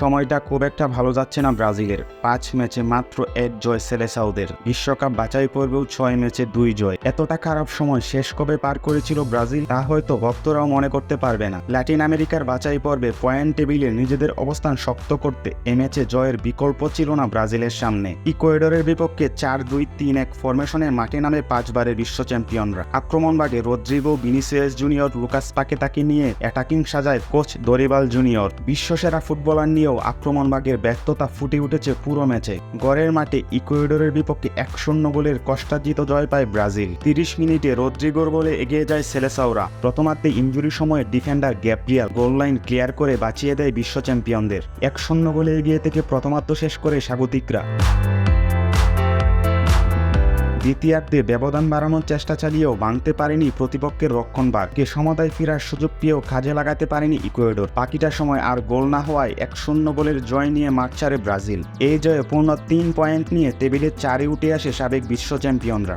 সময়টা খুব একটা ভালো যাচ্ছে না ব্রাজিলের। পাঁচ ম্যাচে মাত্র এক জয় সেলেসাউদের। বিশ্বকাপ বাছাই পর্বেও ছয় ম্যাচে দুই জয়। এতটা খারাপ সময় শেষ কবে পার করেছিল ব্রাজিল তা হয়তো ভক্তরাও মনে করতে পারবে না। ল্যাটিন আমেরিকার বাছাই পর্বে পয়েন্ট টেবিলে নিজেদের অবস্থান শক্ত করতে এ ম্যাচে জয়ের বিকল্প ছিল না ব্রাজিলের সামনে। ইকুয়েডরের বিপক্ষে চার দুই তিন এক ফরমেশনে মাঠে নামে পাঁচবারের বিশ্ব চ্যাম্পিয়নরা। আক্রমণভাগে রদ্রিগো, ভিনিসিয়াস জুনিয়র, লুকাস পাকেতাকে নিয়ে অ্যাটাকিং সাজায় কোচ দরিবাল জুনিয়র। বিশ্বসেরা ফুটবলার নিয়েও আক্রমণভাগের ব্যর্থতা ফুটে উঠেছে পুরো ম্যাচে। গড়ের মাঠে ইকুয়েডরের বিপক্ষে এক শূন্য গোলের কষ্টার্জিত জয় পায় ব্রাজিল। তিরিশ মিনিটে রদ্রিগোর বলে এগিয়ে যায় সেলেসাওরা। প্রথমার্ধে ইঞ্জুরি সময়ে defender Gabriel goal line clear করে বাঁচিয়ে দেয় বিশ্ব চ্যাম্পিয়নদের। এক শূন্য গোলে এগিয়ে থেকে প্রথমার্ধ শেষ করে স্বাগতিকরা। দ্বিতীয়ার্ধে ব্যবধান বাড়ানোর চেষ্টা চালিয়েও ভাঙতে পারেনি প্রতিপক্ষের রক্ষণভাগকে সমতায় ফেরার সুযোগ পেয়েও কাজে লাগাতে পারেনি ইকুয়েডর। বাকিটা সময় আর গোল না হওয়ায় এক শূন্য গোলের জয় নিয়ে মাঠ ছাড়ে ব্রাজিল। এই জয়ে পূর্ণ তিন পয়েন্ট নিয়ে টেবিলের চারে উঠে আসে সাবেক বিশ্ব চ্যাম্পিয়নরা।